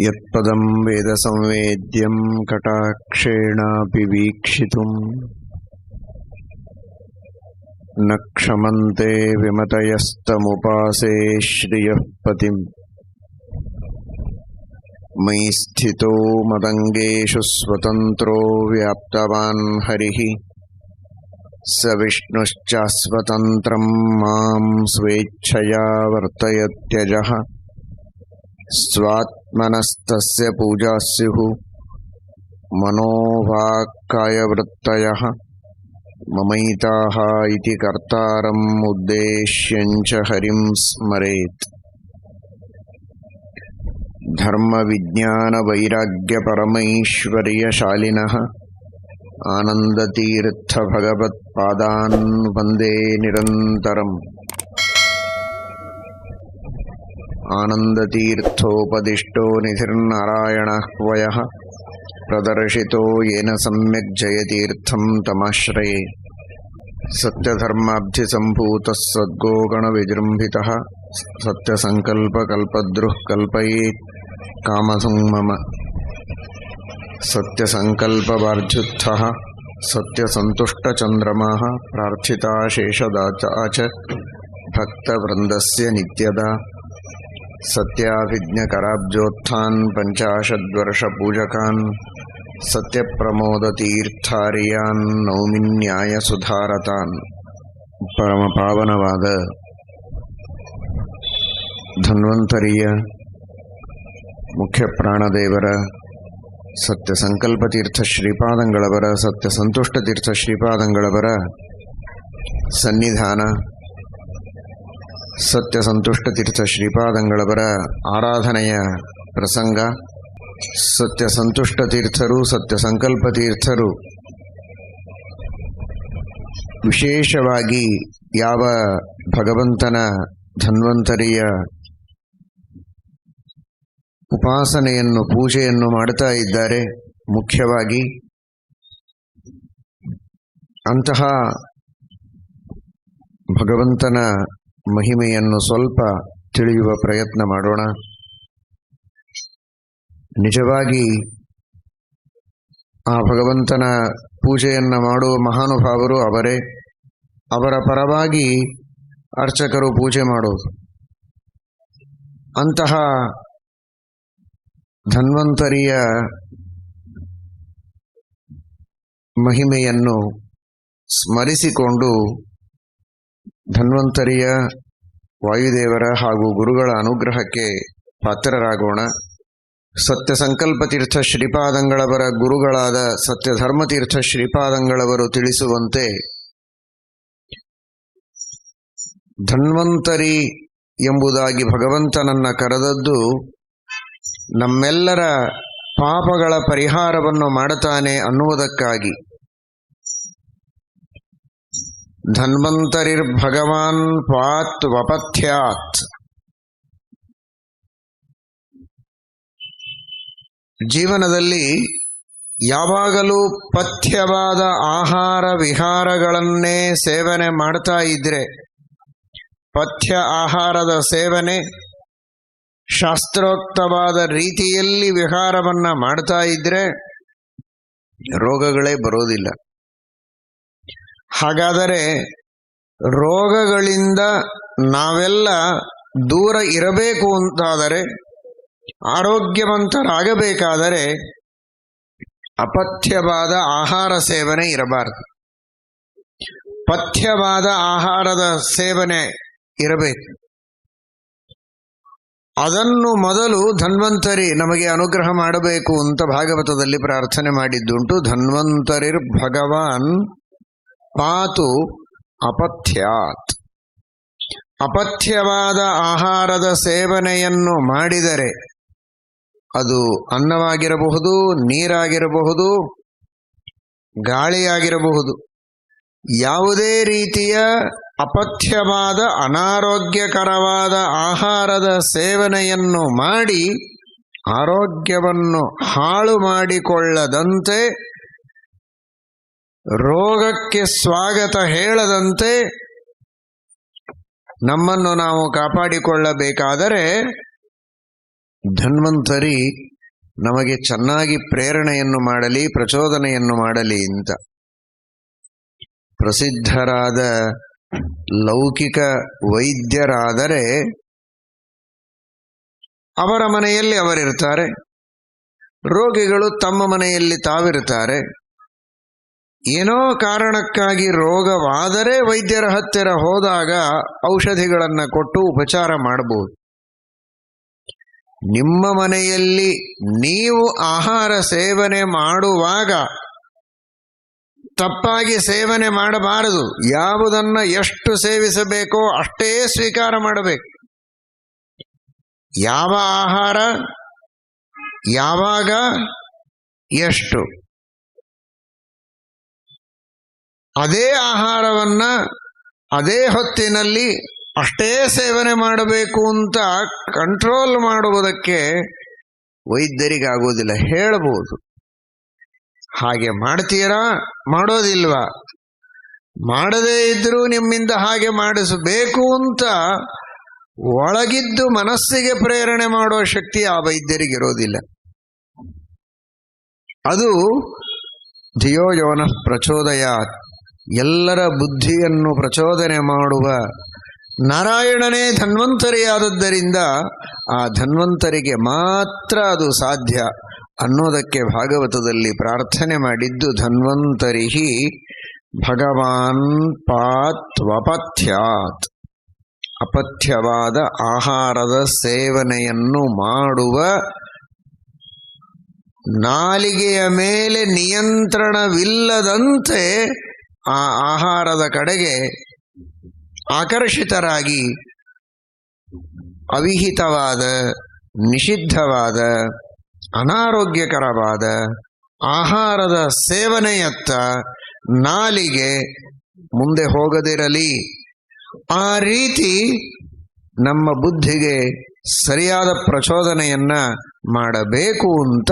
यत्पदं वेदसंवेद्यं कटाक्षेणापि वीक्षितुम् न क्षमन्ते विमतयस्तमुपासे श्रियः पतिम्। मयि स्थितो मदङ्गेषु स्वतन्त्रो व्याप्तवान् हरिः। स विष्णुश्चास्वतन्त्रं मां स्वेच्छया वर्तयत्यजः स्वात्मनस्तस्य पूजा स्युः मनोवाक्कायवृत्तयः ममैताः इति कर्तारम् उद्देश्यञ्च हरिं स्मरेत्। धर्मविज्ञानवैराग्यपरमैश्वर्यशालिनः आनन्दतीर्थभगवत्पादान् वन्दे निरन्तरम् आनन्दतीर्थोपदिष्टो निधिर्नारायणः वयः प्रदर्शितो येन सम्यक् जयतीर्थं तमाश्रये। सत्यधर्माब्धिसम्भूतः सद्गोगणविजृम्भितः सत्यसङ्कल्पकल्पद्रुः कल्पयेत् कामधुं मम। सत्यसङ्कल्पवार्ध्युत्थः सत्यसन्तुष्टचन्द्रमाः प्रार्थिता शेषदाता च सत्याभिज्ञकराब्जोत्थान् पञ्चाशद्वर्षपूजकान् ಸತ್ಯಪ್ರಮೋದತೀರ್ಥಾರ್ಯಾನ್ ನೌಮಿನ್ಯಾಯ ಸುಧಾರತಾನ್ ಪರಮ ಪಾವನವಾದ ಧನ್ವಂತರಿಯ ಮುಖ್ಯ ಪ್ರಾಣದೇವರ ಸತ್ಯ ಸಂಕಲ್ಪ ತೀರ್ಥ ಶ್ರೀಪಾದಂಗಳವರ ಸತ್ಯ ಸಂತುಷ್ಟ ತೀರ್ಥ ಶ್ರೀಪಾದಂಗಳವರ ಸನ್ನಿಧಾನ ಸತ್ಯ ಸಂತುಷ್ಟ ತೀರ್ಥ ಶ್ರೀಪಾದಂಗಳವರ ಆರಾಧನೆಯ ಪ್ರಸಂಗ. ಸತ್ಯ ಸಂತುಷ್ಟ ತೀರ್ಥರು ಸತ್ಯ ಸಂಕಲ್ಪ ತೀರ್ಥರು ವಿಶೇಷವಾಗಿ ಯಾವ ಭಗವಂತನ ಧನ್ವಂತರಿಯ ಉಪಾಸನೆಯನ್ನು, ಪೂಜೆಯನ್ನು ಮಾಡ್ತಾ ಇದ್ದಾರೆ, ಮುಖ್ಯವಾಗಿ ಅಂತಹ ಭಗವಂತನ ಮಹಿಮೆಯನ್ನು ಸ್ವಲ್ಪ ತಿಳಿಯುವ ಪ್ರಯತ್ನ ಮಾಡೋಣ. ನಿಜವಾಗಿ ಆ ಭಗವಂತನ ಪೂಜೆಯನ್ನು ಮಾಡುವ ಮಹಾನುಭಾವರು ಅವರೇ. ಅವರ ಪರವಾಗಿ ಅರ್ಚಕರು ಪೂಜೆ ಮಾಡೋದು. ಅಂತಹ ಧನ್ವಂತರಿಯ ಮಹಿಮೆಯನ್ನು ಸ್ಮರಿಸಿಕೊಂಡು ಧನ್ವಂತರಿಯ ವಾಯುದೇವರ ಹಾಗೂ ಗುರುಗಳ ಅನುಗ್ರಹಕ್ಕೆ ಪಾತ್ರರಾಗೋಣ. ಸತ್ಯ ಸಂಕಲ್ಪ ತೀರ್ಥ ಶ್ರೀಪಾದಂಗಳವರ ಗುರುಗಳಾದ ಸತ್ಯ ಧರ್ಮತೀರ್ಥ ಶ್ರೀಪಾದಂಗಳವರು ತಿಳಿಸುವಂತೆ ಧನ್ವಂತರಿ ಎಂಬುದಾಗಿ ಭಗವಂತನನ್ನ ಕರೆದದ್ದು ನಮ್ಮೆಲ್ಲರ ಪಾಪಗಳ ಪರಿಹಾರವನ್ನು ಮಾಡುತ್ತಾನೆ ಅನ್ನುವುದಕ್ಕಾಗಿ. ಧನ್ವಂತರಿರ್ ಭಗವಾನ್ ಪಾತ್ ವಪಥ್ಯಾತ್. ಜೀವನದಲ್ಲಿ ಯಾವಾಗಲೂ ಪಥ್ಯವಾದ ಆಹಾರ ವಿಹಾರಗಳನ್ನೇ ಸೇವನೆ ಮಾಡ್ತಾ ಇದ್ರೆ, ಪಥ್ಯ ಆಹಾರದ ಸೇವನೆ ಶಾಸ್ತ್ರೋಕ್ತವಾದ ರೀತಿಯಲ್ಲಿ ವಿಹಾರವನ್ನ ಮಾಡ್ತಾ ಇದ್ರೆ, ರೋಗಗಳೇ ಬರೋದಿಲ್ಲ. ಹಾಗಾದರೆ ರೋಗಗಳಿಂದ ನಾವೆಲ್ಲ ದೂರ ಇರಬೇಕು ಅಂತಾದರೆ, ಆರೋಗ್ಯವಂತರಾಗಬೇಕಾದರೆ ಅಪಥ್ಯವಾದ ಆಹಾರ ಸೇವನೆ ಇರಬಾರದು. ಪಥ್ಯವಾದ ಆಹಾರದ ಸೇವನೆ ಇರಬೇಕು. ಅದನ್ನು ಮೊದಲು ಧನ್ವಂತರಿ ನಮಗೆ ಅನುಗ್ರಹ ಮಾಡಬೇಕು ಅಂತ ಭಾಗವತದಲ್ಲಿ ಪ್ರಾರ್ಥನೆ ಮಾಡಿದ್ದುಂಟು. ಧನ್ವಂತರಿರ್ ಭಗವಾನ್ ಪಾತು ಅಪಥ್ಯಾತ್. ಅಪಥ್ಯವಾದ ಆಹಾರದ ಸೇವನೆಯನ್ನು ಮಾಡಿದರೆ ಅದು ಅನ್ನವಾಗಿರಬಹುದು, ನೀರಾಗಿರಬಹುದು, ಗಾಳಿಯಾಗಿರಬಹುದು. ಯಾವುದೇ ರೀತಿಯ ಅಪಥ್ಯವಾದ, ಅನಾರೋಗ್ಯಕರವಾದ ಆಹಾರದ ಸೇವನೆಯನ್ನು ಮಾಡಿ ಆರೋಗ್ಯವನ್ನು ಹಾಳು ಮಾಡಿಕೊಳ್ಳದಂತೆ ರೋಗಕ್ಕೆ ಸ್ವಾಗತ ಹೇಳದಂತೆ ನಮ್ಮನ್ನು ನಾವು ಕಾಪಾಡಿಕೊಳ್ಳಬೇಕಾದರೆ ಧನ್ವಂತರಿ ನಮಗೆ ಚೆನ್ನಾಗಿ ಪ್ರೇರಣೆಯನ್ನು ಮಾಡಲಿ, ಪ್ರಚೋದನೆಯನ್ನು ಮಾಡಲಿ ಅಂತ. ಪ್ರಸಿದ್ಧರಾದ ಲೌಕಿಕ ವೈದ್ಯರಾದರೆ ಅವರ ಮನೆಯಲ್ಲಿ ಅವರಿರ್ತಾರೆ. ರೋಗಿಗಳು ತಮ್ಮ ಮನೆಯಲ್ಲಿ ತಾವಿರ್ತಾರೆ. ಏನೋ ಕಾರಣಕ್ಕಾಗಿ ರೋಗವಾದರೆ ವೈದ್ಯರ ಹತ್ತಿರ ಹೋದಾಗ ಔಷಧಿಗಳನ್ನು ಕೊಟ್ಟು ಉಪಚಾರ ಮಾಡಬಹುದು. ನಿಮ್ಮ ಮನೆಯಲ್ಲಿ ನೀವು ಆಹಾರ ಸೇವನೆ ಮಾಡುವಾಗ ತಪ್ಪಾಗಿ ಸೇವನೆ ಮಾಡಬಾರದು. ಯಾವುದನ್ನ ಎಷ್ಟು ಸೇವಿಸಬೇಕೋ ಅಷ್ಟೇ ಸ್ವೀಕಾರ ಮಾಡಬೇಕು. ಯಾವ ಆಹಾರ ಯಾವಾಗ ಎಷ್ಟು ಅದೇ ಆಹಾರವನ್ನ ಅದೇ ಹೊತ್ತಿನಲ್ಲಿ ಅಷ್ಟೇ ಸೇವನೆ ಮಾಡಬೇಕು ಅಂತ ಕಂಟ್ರೋಲ್ ಮಾಡುವುದಕ್ಕೆ ವೈದ್ಯರಿಗಾಗೋದಿಲ್ಲ ಹೇಳಬಹುದು ಹಾಗೆ ಮಾಡ್ತೀರಾ ಮಾಡೋದಿಲ್ವಾ? ಮಾಡದೇ ಇದ್ರೂ ನಿಮ್ಮಿಂದ ಹಾಗೆ ಮಾಡಿಸಬೇಕು ಅಂತ ಒಳಗಿದ್ದು ಮನಸ್ಸಿಗೆ ಪ್ರೇರಣೆ ಮಾಡುವ ಶಕ್ತಿ ಆ ವೈದ್ಯರಿಗಿರೋದಿಲ್ಲ. ಅದು ಧಿಯೋಯೋನ ಪ್ರಚೋದಯ ಎಲ್ಲರ ಬುದ್ಧಿಯನ್ನು ಪ್ರಚೋದನೆ ಮಾಡುವ ನಾರಾಯಣನೇ ಧನ್ವಂತರಿಯಾದದ್ದರಿಂದ ಆ ಧನ್ವಂತರಿಗೆ ಮಾತ್ರ ಅದು ಸಾಧ್ಯ ಅನ್ನೋದಕ್ಕೆ ಭಾಗವತದಲ್ಲಿ ಪ್ರಾರ್ಥನೆ ಮಾಡಿದ್ದು ಧನ್ವಂತರಿಹಿ ಭಗವಾನ್ ಪಾತ್ವಪಥ್ಯಾತ್. ಅಪಥ್ಯವಾದ ಆಹಾರದ ಸೇವನೆಯನ್ನು ಮಾಡುವ ನಾಲಿಗೆಯ ಮೇಲೆ ನಿಯಂತ್ರಣವಿಲ್ಲದಂತೆ ಆ ಆಹಾರದ ಕಡೆಗೆ ಆಕರ್ಷಿತರಾಗಿ ಅವಿಹಿತವಾದ, ನಿಷಿದ್ಧವಾದ, ಅನಾರೋಗ್ಯಕರವಾದ ಆಹಾರದ ಸೇವನೆಯತ್ತ ನಾಲಿಗೆ ಮುಂದೆ ಹೋಗದಿರಲಿ. ಆ ರೀತಿ ನಮ್ಮ ಬುದ್ಧಿಗೆ ಸರಿಯಾದ ಪ್ರಚೋದನೆಯನ್ನ ಮಾಡಬೇಕು ಅಂತ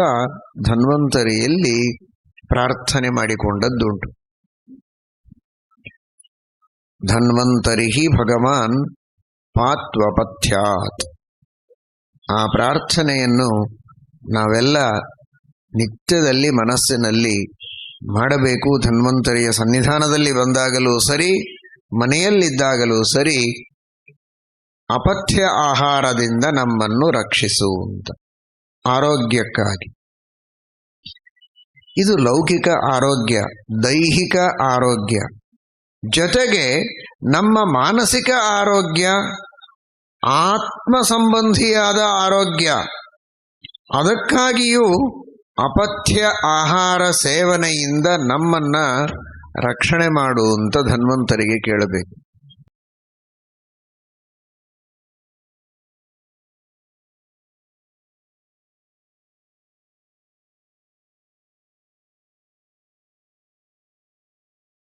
ಧನ್ವಂತರಿಯಲ್ಲಿ ಪ್ರಾರ್ಥನೆ ಮಾಡಿಕೊಂಡದ್ದುಂಟು. ಧನ್ವಂತರಿ ಭಗವಾನ್ ಪಾತ್ವಪಥ್ಯಾತ್. ಆ ಪ್ರಾರ್ಥನೆಯನ್ನು ನಾವೆಲ್ಲ ನಿತ್ಯದಲ್ಲಿ ಮನಸ್ಸಿನಲ್ಲಿ ಮಾಡಬೇಕು. ಧನ್ವಂತರಿಯ ಸನ್ನಿಧಾನದಲ್ಲಿ ಬಂದಾಗಲೂ ಸರಿ, ಮನೆಯಲ್ಲಿದ್ದಾಗಲೂ ಸರಿ, ಅಪಥ್ಯ ಆಹಾರದಿಂದ ನಮ್ಮನ್ನು ರಕ್ಷಿಸುವಂತ ಆರೋಗ್ಯಕ್ಕಾಗಿ. ಇದು ಲೌಕಿಕ ಆರೋಗ್ಯ, ದೈಹಿಕ ಆರೋಗ್ಯ. ಜೊತೆಗೆ ನಮ್ಮ ಮಾನಸಿಕ ಆರೋಗ್ಯ ಆತ್ಮ ಸಂಬಂಧಿಯಾದ ಆರೋಗ್ಯ, ಅದಕ್ಕಾಗಿಯೂ ಅಪಥ್ಯ ಆಹಾರ ಸೇವನೆಯಿಂದ ನಮ್ಮನ್ನ ರಕ್ಷಣೆ ಮಾಡುವಂತ ಧನ್ವಂತರಿಗೆ ಕೇಳಬೇಕು.